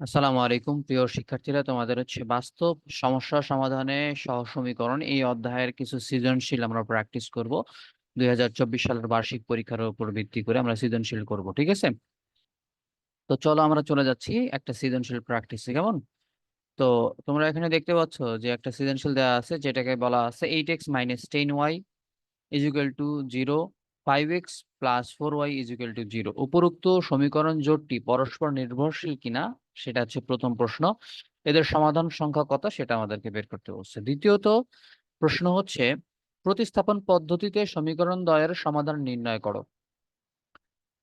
আসসালামু আলাইকুম। প্রিয় শিক্ষার্থীরা, তোমাদের হচ্ছে বাস্তব সমস্যা সমাধানে সহ সমীকরণ এই অধ্যায়ের কিছু সৃজনশীল আমরা প্র্যাকটিস করব। দুই হাজার চব্বিশ সালের বার্ষিক পরীক্ষার উপর ভিত্তি করে আমরা সৃজনশীল করব, ঠিক আছে? তো চলো আমরা চলে যাচ্ছি একটা সৃজনশীল প্র্যাকটিসে কেমন? তো তোমরা এখানে দেখতে পাচ্ছ যে একটা সৃজনশীল দেওয়া আছে, যেটাকে বলা আছে eight X minus ten Y equal to zero five X plus four Y equal to zero উপরোক্ত সমীকরণ জোটটি পরস্পর নির্ভরশীল কিনা সেটা হচ্ছে প্রথম প্রশ্ন। এদের সমাধান সংখ্যা কত সেটা আমাদেরকে বের করতে বলছে। দ্বিতীয়ত প্রশ্ন হচ্ছে, প্রতিস্থাপন পদ্ধতিতে সমীকরণ দ্বয়ের সমাধান নির্ণয় করো।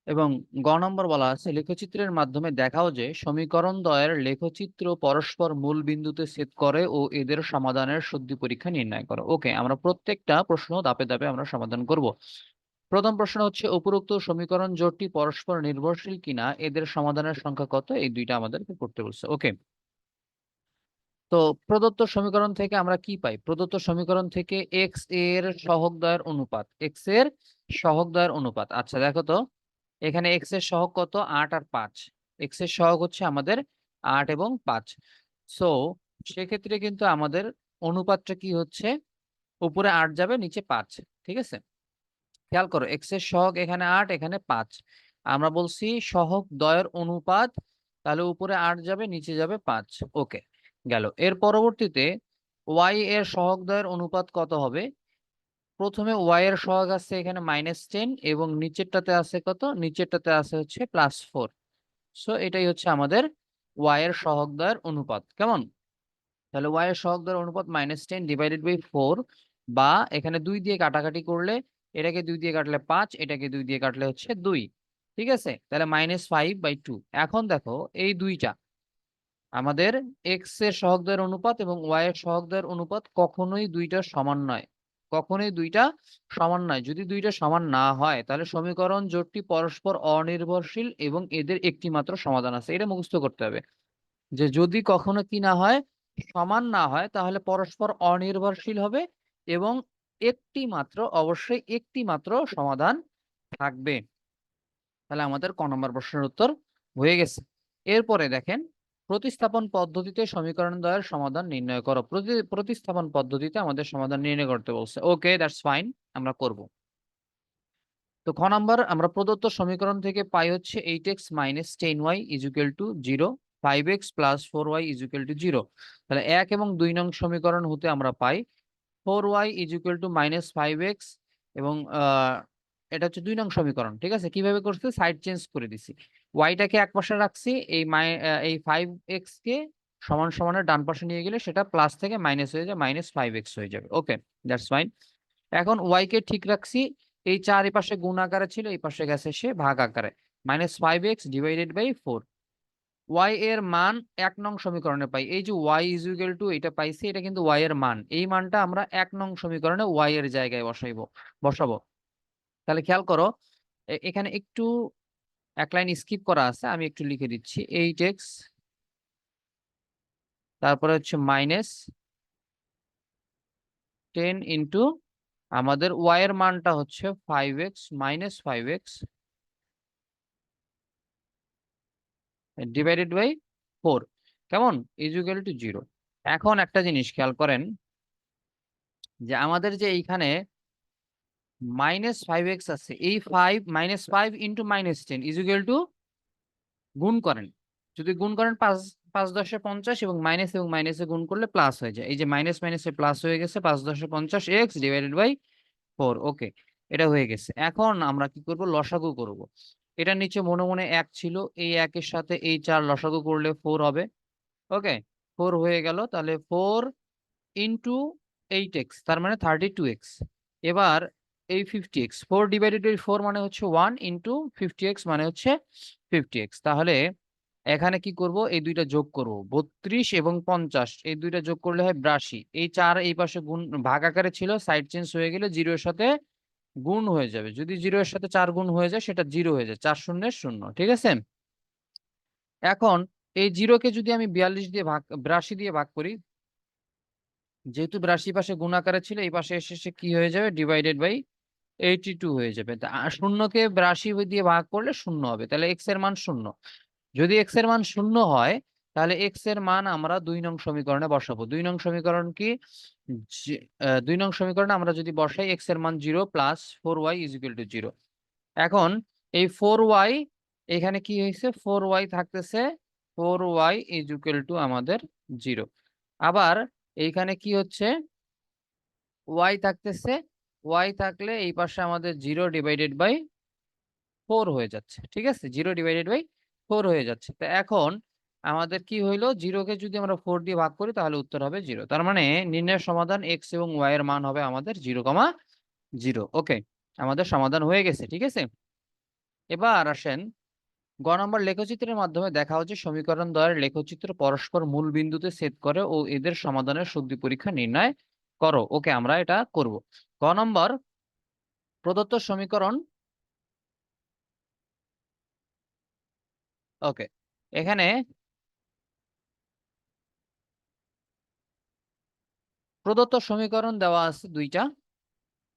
এবং গ নম্বর বলা আছে, লেখচিত্রের মাধ্যমে দেখাও যে সমীকরণ দ্বয়ের লেখচিত্র পরস্পর মূল বিন্দুতে ছেদ করে ও এদের সমাধানের শুদ্ধি পরীক্ষা নির্ণয় করো। ওকে, আমরা প্রত্যেকটা প্রশ্ন দাপে দাপে আমরা সমাধান করব। প্রথম প্রশ্ন হচ্ছে, উপরোক্ত সমীকরণ জোটটি পরস্পর নির্ভরশীল কিনা? এদের সমাধানের সংখ্যা কত? এই দুইটা আমাদেরকে করতে বলছে। ওকে। তো প্রদত্ত সমীকরণ থেকে আমরা কি পাই? প্রদত্ত সমীকরণ থেকে এক্সের সহগ দ্বয়ের অনুপাত এক্সের সহগ দ্বয়ের অনুপাত। আচ্ছা দেখো তো। এখানে এক্সের সহগ কত? আট আর পাঁচ। এক্সের সহগ হচ্ছে আমাদের আট এবং পাঁচ। সো সেক্ষেত্রে কিন্তু আমাদের অনুপাতটা কি হচ্ছে? উপরে আট যাবে, নিচে পাঁচ। ঠিক আছে? খেয়াল করো এক্সের সহগ এখানে আট, এখানে পাঁচ। আমরা বলছি সহগ দ্বয়ের অনুপাত, তাহলে উপরে আট যাবে, নিচে যাবে পাঁচ। ওকে গেল। এর পরবর্তীতে ওয়াই এর সহগ দ্বয়ের অনুপাত কত হবে? প্রথমে ওয়াই এর সহগ আছে এখানে মাইনাস টেন এবং নিচেরটাতে আছে কত? নিচেরটাতে আছে হচ্ছে প্লাস ফোর সো এটাই হচ্ছে আমাদের ওয়াই এর সহগ দ্বয়ের অনুপাত, কেমন? তাহলে ওয়াই এর সহগ দ্বয়ের অনুপাত minus ten divided by four বা এখানে দুই দিয়ে কাটাকাটি করলে এটাকে দুই দিয়ে কাটলে পাঁচ, এটাকে দুই দিয়ে কাটলে হচ্ছে দুই, ঠিক আছে? তাহলে মাইনাস ফাইভ বাই টু এখন দেখো, এই দুইটা আমাদের এক্সের সহগদের অনুপাত এবং ওয়াই এর সহগদের অনুপাত কখনোই দুইটা সমান নয়। কখনোই দুইটা সমান নয়। যদি দুইটা সমান না হয়, তাহলে সমীকরণ জোটটি পরস্পর অনির্ভরশীল এবং এদের একটি মাত্র সমাধান আছে। এটা মুখস্থ করতে হবে। যে যদি কখনো কি না হয়, সমান না হয়, তাহলে পরস্পর অনির্ভরশীল হবে এবং একটি মাত্র, অবশ্যই একটি মাত্র সমাধান থাকবে। তাহলে আমাদের ক নম্বর প্রশ্নের উত্তর হয়ে গেছে। এরপরে দেখেন, প্রতিস্থাপন পদ্ধতিতে সমীকরণ দ্বয়ের সমাধান নির্ণয় করো। প্রতি, প্রতিস্থাপন পদ্ধতিতে আমাদের সমাধান নির্ণয় করতে বলছে। ওকে দ্যাটস ফাইন আমরা করব। তো খ নাম্বার, আমরা প্রদত্ত সমীকরণ থেকে পাই হচ্ছে eight X minus ten Y equal to zero five X plus four Y equal to zero তাহলে এক এবং দুই নং সমীকরণ হতে আমরা পাই four Y equal to minus five X এবং এটা হচ্ছে দুই নং সমীকরণ, ঠিক আছে? কীভাবে করছে? সাইড চেঞ্জ করে দিছি। ওয়াইটাকে এক পাশে রাখছি, এই মাই এই ফাইভ এক্স কে সমান সমানের ডান পাশে নিয়ে গেলে সেটা প্লাস থেকে মাইনাস হয়ে যায় মাইনাস ফাইভ এক্স হয়ে যাবে। ওকে দ্যাটস ফাইন এখন ওয়াই কে ঠিক রাখছি, এই চার এই পাশে গুণ আকারে ছিল, এই পাশে গেছে সে ভাগ আকারে। Minus five X divided by four Y এর মান এক নং সমীকরণে পাই। এই যে ওয়াই ইজ ইকুয়াল টু এটা পাইছি, এটা কিন্তু ওয়াই এর মান। এই মানটা আমরা এক নং সমীকরণে ওয়াই এর জায়গায় বসাইবো, বসাবো। তাহলে খেয়াল করো এখানে একটু এক লাইন স্কিপ করা আছে, আমি একটু লিখে দিচ্ছি। এইট এক্স তারপরে হচ্ছে মাইনাস টেন ইন্টু আমাদের ওয়াই এর মানটা হচ্ছে five X minus five X divided by four কেমন? ইজুকাল টু জিরো এখন একটা জিনিস খেয়াল করেন, যে আমাদের যে এইখানে মাইনাস ফাইভ এক্স আছে, এই five minus five into minus ten equal to গুণ করেন। যদি গুণ করেন পাঁচ পাঁচ দশে পঞ্চাশ এবং মাইনাস এবং মাইনাসে গুণ করলে প্লাস হয়ে যায়। এই যে মাইনাস মাইনাসে প্লাস হয়ে গেছে, পাঁচ দশে পঞ্চাশ X divided by four okay এটা হয়ে গেছে। এখন আমরা কি করব? লসাগু করব। এটা নিচে মনে মনে এক ছিল, এই একের সাথে এই চার লসাগু করলে ফোর হবে। ওকে ফোর হয়ে গেল, তাহলে ফোর ইন্টু এইট এক্স তার মানে থার্টি টু এক্স এবার এই fifty X four divided by four মানে হচ্ছে ওয়ান ইন্টু ফিফটি এক্স মানে হচ্ছে ফিফটি এক্স তাহলে এখানে কি করব? এই দুইটা যোগ করব, বত্রিশ এবং পঞ্চাশ। এই দুইটা যোগ করলে হয় ব্রাশি। এই চার এই পাশে গুণ, ভাগ আকারে ছিল সাইড চেঞ্জ হয়ে গেলে জিরো এর সাথে গুণ হয়ে যাবে। যদি জিরো এর সাথে চার গুণ হয়ে যায়, সেটা জিরো হয়ে যায়। চার শূন্যের শূন্য, ঠিক আছে? এখন এই জিরোকে যদি আমি বিয়াল্লিশ দিয়ে ভাগ ব্রাশি দিয়ে ভাগ করি, যেহেতু ব্রাশি পাশে গুণ আকারে ছিল, এই পাশে এসে সে কি হয়ে যাবে? ডিভাইডেড বাই এইটি টু হয়ে যাবে। শূন্যকে ব্রাশি দিয়ে ভাগ করলে শূন্য হবে। তাহলে এক্সের মান শূন্য। যদি এক্সের মান শূন্য হয় তাহলে এক্সের মান আমরা দুই নং সমীকরণে বসাবো। দুই নং সমীকরণ কি? দুই নং সমীকরণে আমরা যদি বসাই এক্সের মান zero plus four Y is equal to zero এখন এই ফোর ওয়াই এখানে কি হয়েছে? ফোর ওয়াই থাকতেছে four Y is equal to আমাদের জিরো আবার এইখানে কি হচ্ছে? ওয়াই থাকতেছে ওয়াই থাকলে এই পাশে আমাদের জিরো ডিভাইডেড বাই ফোর হয়ে যাচ্ছে, ঠিক আছে? জিরো ডিভাইডেড বাই ফোর হয়ে যাচ্ছে। তো এখন আমাদের কি হইল? জিরোকে যদি আমরা ফোর দিয়ে ভাগ করি, তাহলে উত্তর হবে জিরো তার মানে নির্ণয়ের সমাধান এক্স এবং ওয়াই এর মান হবে আমাদের জিরো কমা জিরো ওকে আমাদের সমাধান হয়ে গেছে, ঠিক আছে? এবার আসেন, গ নম্বর লেখচিত্রের মাধ্যমে দেখা হচ্ছে সমীকরণ দ্বয়ের লেখচিত্র পরস্পর মূল বিন্দুতে ছেদ করে ও এদের সমাধানের শুদ্ধি পরীক্ষা নির্ণয় করো। ওকে আমরা এটা করব। গ নম্বর প্রদত্ত সমীকরণ ওকে এখানে প্রদত্ত সমীকরণ দেওয়া আছে দুইটা।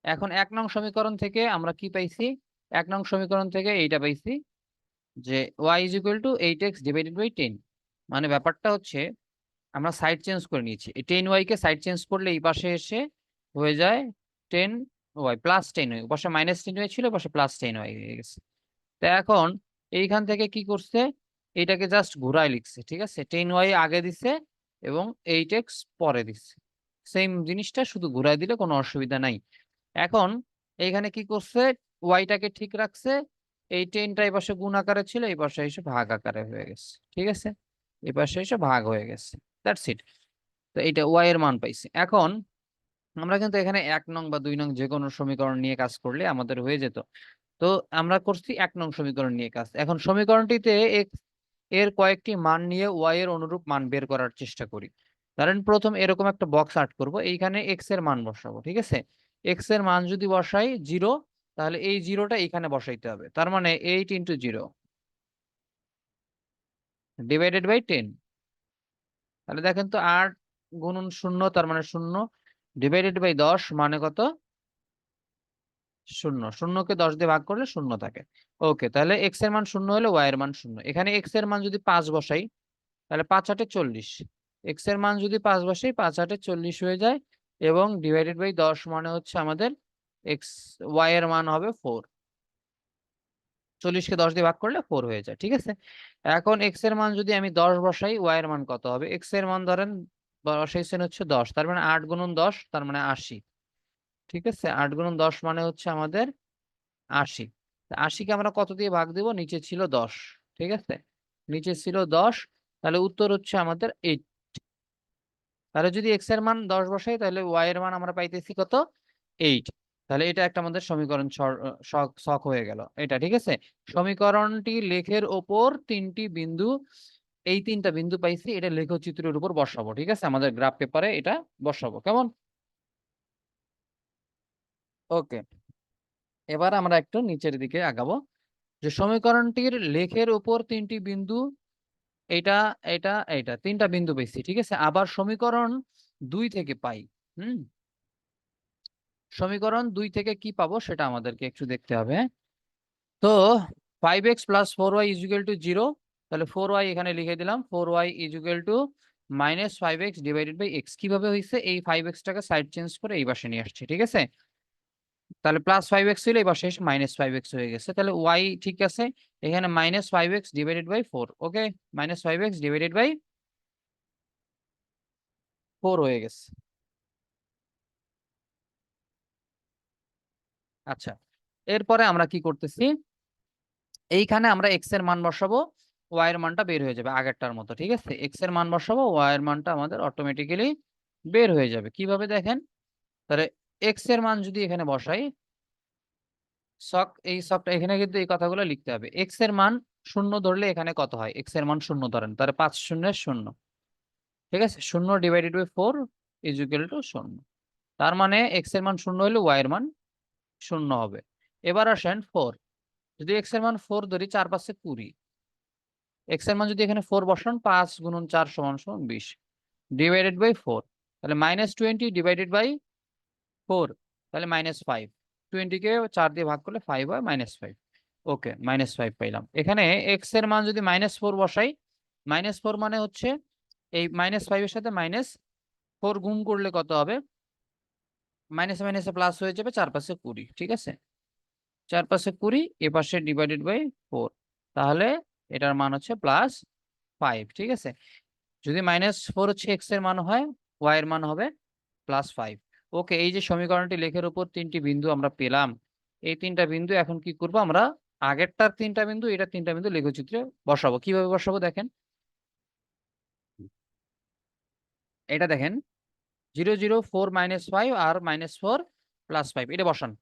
এখন এক নং সমীকরণ থেকে আমরা কি পাইছি? এক নং সমীকরণ থেকে এইটা পাইছি যে Y is equal to eight X divided by ten মানে ব্যাপারটা হচ্ছে আমরা সাইড চেঞ্জ করে নিয়েছি। এই টেন ওয়াইকে সাইড চেঞ্জ করলে এই পাশে এসে হয়ে যায় ten Y plus ten Y পাশে মাইনাস টেন ওয়াই ছিল পাশে প্লাস টেন ওয়াই হয়ে গেছে। তো এখন এইখান থেকে কি করছে? এইটাকে জাস্ট ঘুরায় লিখছে, ঠিক আছে? টেন ওয়াই আগে দিছে এবং এইট এক্স পরে দিচ্ছে সেম জিনিসটা শুধু ঘুরাই দিলে কোনো অসুবিধা নাই। এখন এইখানে কি করছে? ওয়াইটাকে ঠিক রাখছে। এই টেনটা এই পাশে গুণ আকারে ছিল, এই পাশে এসে ভাগ আকারে হয়ে গেছে, ঠিক আছে? এই পাশে এসে ভাগ হয়ে গেছে দ্যাটস ইট তো এইটা ওয়াই এর মান পাইছি। এখন আমরা কিন্তু এখানে এক নং বা দুই নং যে কোনো সমীকরণ নিয়ে কাজ করলে আমাদের হয়ে যেত। তো আমরা করছি এক নং সমীকরণ নিয়ে কাজ। এখন সমীকরণটিতে এর কয়েকটি মান নিয়ে ওয়াই এর অনুরূপ মান বের করার চেষ্টা করি। ধরেন প্রথম এরকম একটা বক্স আর্ট করব, এইখানে এক্সের মান বসাবো, ঠিক আছে? এক্সের মান যদি বসাই জিরো তাহলে এই জিরোটা এখানে বসাইতে হবে, তার মানে eight into zero divided by ten তাহলে দেখেন তো আট গুণন শূন্য, তার মানে শূন্য ডিভাইডেড বাই দশ মানে কত? শূন্য, শূন্যকে দশ দিয়ে ভাগ করলে শূন্য থাকে। ওকে তাহলে এক্সের মান শূন্য হলে ওয়াই এর মান শূন্য। এখানে এক্সের মান যদি পাঁচ বসাই, তাহলে পাঁচ আটে চল্লিশ। এক্সের মান যদি পাঁচ বসাই, পাঁচ আটে চল্লিশ হয়ে যায় এবং ডিভাইডেড বাই দশ মানে হচ্ছে আমাদের এক্স ওয়াই এর মান হবে ফোর চল্লিশকে দশ দিয়ে ভাগ করলে ফোর হয়ে যায়, ঠিক আছে? এখন এক্সের মান যদি আমি দশ বসাই ওয়াই এর মান কত হবে? এক্সের মান ধরেন বসাইছেন হচ্ছে দশ, তার মানে আট গুণন দশ, তার মানে আশি। ঠিক আছে? আট গুণন দশ মানে হচ্ছে আমাদের আশি। আশিকে আমরা কত দিয়ে ভাগ দিব? নিচে ছিল দশ, ঠিক আছে? নিচে ছিল দশ, তাহলে উত্তর হচ্ছে আমাদের এইট তাহলে যদি এক্সের মান দশ বসাই, তাহলে ওয়াই এর মান আমরা পাইতেছি কত? এইট তাহলে এটা একটা আমাদের সমীকরণ শখ হয়ে গেল। এটা ঠিক আছে? সমীকরণটি লেখের ওপর তিনটি বিন্দু, এই তিনটা বিন্দু পাইছি, এটা লেখচিত্রের উপর বসাবো, ঠিক আছে? আমাদের গ্রাফ পেপারে এটা বসাবো, কেমন? ওকে। এবার আমরা একটু নিচের দিকে আগাবো। যে সমীকরণটির লেখের উপর তিনটি বিন্দু এটা এটা এটা তিনটা বিন্দু পেয়েছি, ঠিক আছে? আবার সমীকরণ দুই থেকে পাই, হুম? সমীকরণ দুই থেকে কি পাবো সেটা আমাদেরকে একটু দেখতে হবে। তো five X plus four Y equal to zero তাহলে ফোর ওয়াই এখানে লিখে দিলাম four Y equal to minus five X divided by X কীভাবে হয়েছে এই ফাইভ এক্সটাকে সাইড চেঞ্জ করে এই পাশে নিয়ে আসছে, ঠিক আছে? তাহলে প্লাস ফাইভ এক্স ছিল পাশে এসে মাইনাস ফাইভ এক্স হয়ে গেছে। তাহলে ওয়াই ঠিক আছে, এখানে minus five X divided by four okay minus five X divided by four হয়ে গেছে। আচ্ছা এরপরে আমরা কি করতেছি? এইখানে আমরা এক্সের মান বসাবো ওয়াই এর মানটা বের হয়ে যাবে আগেরটার মতো, ঠিক আছে? এক্সের মান বসাবো ওয়াই এর মানটা আমাদের অটোমেটিক্যালি বের হয়ে যাবে। কীভাবে দেখেন? তাহলে এক্সের মান যদি এখানে বসাই সক এই সকটা এখানে কিন্তু এই কথাগুলো লিখতে হবে। এক্সের মান শূন্য ধরলে এখানে কত হয়? এক্সের মান শূন্য ধরেন, তাহলে পাঁচ শূন্যের শূন্য। ঠিক আছে? শূন্য divided by four is equal to শূন্য। তার মানে এক্সের মান শূন্য হলে ওয়াই এর মান শূন্য হবে। এবার আসেন ফোর যদি এক্সের মান ফোর ধরি, চার পাঁচে কুড়ি। এক্সের মান যদি এখানে ফোর বসান, পাঁচ গুণন চার সমান সমান বিশ। ডিভাইডেড বাই ফোর তাহলে minus twenty divided by four, তাহলে মাইনাস ফাইভ টোয়েন্টিকে চার দিয়ে ভাগ করলে ফাইভ হয় minus five okay minus five পাইলাম। এখানে এক্সের মান যদি মাইনাস ফোর বসাই মাইনাস ফোর মানে হচ্ছে এই মাইনাস ফাইভের সাথে মাইনাস ফোর গুণ করলে কত হবে? মাইনাস মাইনাসে প্লাস হয়ে যাবে, চার পাশে কুড়ি, ঠিক আছে? চার পাশে কুড়ি, এ পাশে ডিভাইডেড বাই ফোর তাহলে এটার মান হচ্ছে প্লাস ফাইভ ঠিক আছে? যদি মাইনাস ফোর হচ্ছে এক্সের মান হয় ওয়াই এর মান হবে প্লাস ফাইভ ওকে, এই যে সমীকরণটি লেখের উপর তিনটি বিন্দু আমরা পেলাম, এই তিনটা বিন্দু এখন কি করব আমরা? আগেরটার তিনটা বিন্দু এটা তিনটা বিন্দু লেখচিত্রে বসাবো। কীভাবে বসাবো দেখেন? এটা দেখেন, zero zero four minus five আর মাইনাস ফোর প্লাস ফাইভ, এটা বসান।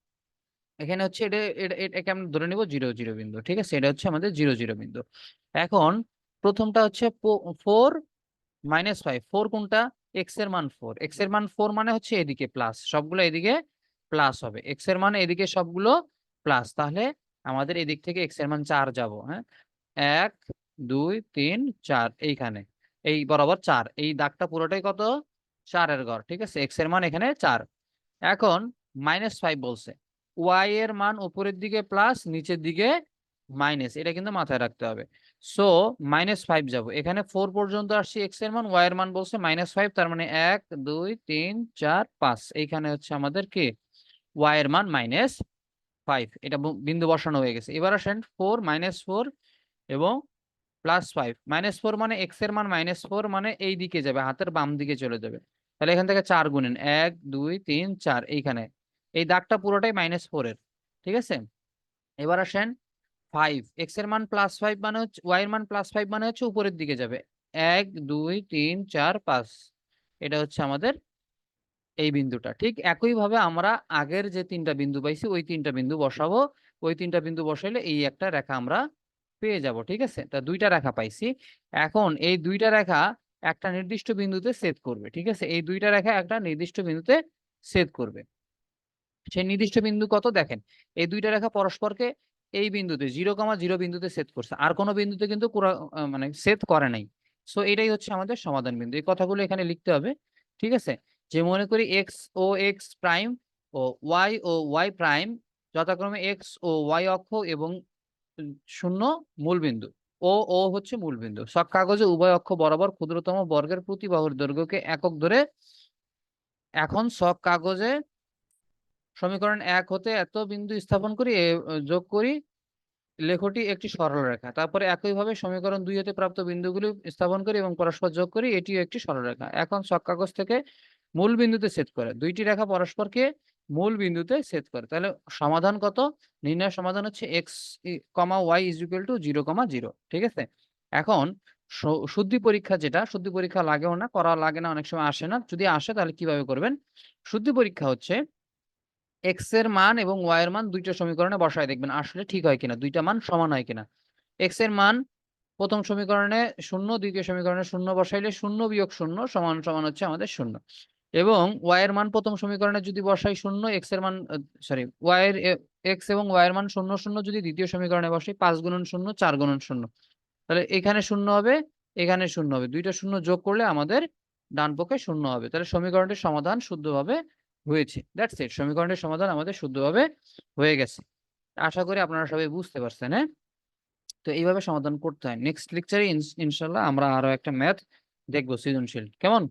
এখানে হচ্ছে এটা এটা এটাকে আমরা ধরে নিব জিরো জিরো বিন্দু, ঠিক আছে? এটা হচ্ছে আমাদের জিরো জিরো বিন্দু। এখন প্রথমটা হচ্ছে ফোর মাইনাস ফাইভ, ফোর কোনটা? এক্সের মান ফোর এক্সের মান ফোর মানে হচ্ছে এদিকে প্লাস সবগুলো এদিকে প্লাস হবে। এক্সের মান এদিকে সবগুলো প্লাস তাহলে আমাদের এদিক থেকে এক্সের মান চার যাব হ্যাঁ? এক, দুই, তিন, চার, এইখানে। এই বরাবর চার। এই দাগটা পুরোটাই কত? চারের ঘর, ঠিক আছে? এক্সের মান এখানে চার। এখন মাইনাস ফাইভ বলছে। ওয়াই এর মান উপরের দিকে প্লাস নিচের দিকে মাইনাস এটা কিন্তু মাথায় রাখতে হবে। সো মাইনাস ফাইভ যাব। এখানে ফোর পর্যন্ত আসছি এক্সের মান ওয়াই এর মান বলছে মাইনাস ফাইভ তার মানে এক, দুই, তিন, চার, পাঁচ। এইখানে হচ্ছে আমাদের কি? ওয়াই এর মান মাইনাস ফাইভ এটা বিন্দু বসানো হয়ে গেছে। এবার আসেন ফোর মাইনাস ফোর এবং প্লাস ফাইভ মাইনাস ফোর মানে এক্সের মান মাইনাস ফোর মানে এই দিকে যাবে, হাতের বাম দিকে চলে যাবে। তাহলে এখান থেকে চার গুণেন, এক, দুই, তিন, চার, এইখানে। এই দাগটা পুরোটাই মাইনাস ফোর এর, ঠিক আছে? এবার আসেন ফাইভ এক্সের মান প্লাস ফাইভ মানে হচ্ছে ওয়াই এর মান প্লাস ফাইভ মানে হচ্ছে উপরের দিকে যাবে। এক, দুই, তিন, চার, পাঁচ। এটা হচ্ছে আমাদের এই বিন্দুটা, ঠিক একইভাবে আমরা আগের যে তিনটা বিন্দু পাইছি, ওই তিনটা বিন্দু বসাবো। ওই তিনটা বিন্দু বসাইলে এই একটা রেখা আমরা পেয়ে যাব, ঠিক আছে? তা দুইটা রেখা পাইছি। এখন এই দুইটা রেখা একটা নির্দিষ্ট বিন্দুতে ছেদ করবে, ঠিক আছে? এই দুইটা রেখা একটা নির্দিষ্ট বিন্দুতে ছেদ করবে। সেই নির্দিষ্ট বিন্দু কত দেখেন? এই দুইটা রেখা পরস্পরকে এই বিন্দুতে জিরো কমা জিরো বিন্দুতে সেট করছে। আর কোনো বিন্দুতে কিন্তু মানে সেট করে নাই। সো এটাই হচ্ছে আমাদের সমাধান বিন্দু। এই কথাগুলো এখানে লিখতে হবে, ঠিক আছে? যে মনে করি এক্স ও এক্স প্রাইম ও ওয়াই ও ওয়াই প্রাইম যথাক্রমে এক্স ও ওয়াই অক্ষ এবং শূন্য মূল বিন্দু ও ও হচ্ছে মূল বিন্দু সব কাগজে উভয় অক্ষ বরাবর ক্ষুদ্রতম বর্গের প্রতি বাহুর দৈর্ঘ্যকে একক ধরে এখন সব কাগজে সমীকরণ এক হতে এত বিন্দু স্থাপন করি যোগ করি, লেখটি একটি সরলরেখা তারপরে একইভাবে সমীকরণ দুই হতে প্রাপ্ত বিন্দুগুলি স্থাপন করি এবং পরস্পর যোগ করি, এটিও একটি সরলরেখা এখন কাগজ থেকে মূল বিন্দুতে ছেদ করে। দুইটি রেখা পরস্পরকে মূল বিন্দুতে ছেদ করে। তাহলে সমাধান কত? নির্ণয় সমাধান হচ্ছে x comma y is equal to zero comma zero ঠিক আছে? এখন শুদ্ধি পরীক্ষা যেটা, শুদ্ধি পরীক্ষা লাগেও না করা লাগে না, অনেক সময় আসে না। যদি আসে তাহলে কীভাবে করবেন? শুদ্ধি পরীক্ষা হচ্ছে এক্সের মান এবং ওয়াই এর মান দুইটা সমীকরণে বসায় দেখবেন, আসলে ঠিক হয় কিনা, দুইটা মান সমান হয় কিনা। এক্সের মান প্রথম সমীকরণে শূন্য, দ্বিতীয় সমীকরণে শূন্য বসাইলে শূন্য বিয়োগ শূন্য সমান সমান হচ্ছে আমাদের শূন্য। এবং ওয়াই এর মান প্রথম সমীকরণে যদি বসাই শূন্য এক্সের মান সরি ওয়াই এর এক্স এবং ওয়াই এর মান শূন্য শূন্য যদি দ্বিতীয় সমীকরণে বসাই, পাঁচ গুণন শূন্য, চার গুণন শূন্য। তাহলে এখানে শূন্য হবে, এখানে শূন্য হবে। দুইটা শূন্য যোগ করলে আমাদের ডান পক্ষে শূন্য হবে। তাহলে সমীকরণটির সমাধান শুদ্ধভাবে হয়েছে। দ্যাটস ইট সমীকরণের সমাধান আমাদের শুদ্ধভাবে হয়ে গেছে। আশা করি আপনারা সবাই বুঝতে পারছেন হ্যাঁ? তো এইভাবে সমাধান করতে হয়। নেক্সট লেকচারে ইনশাল্লাহ আমরা আরও একটা ম্যাথ দেখব সৃজনশীল। কেমন?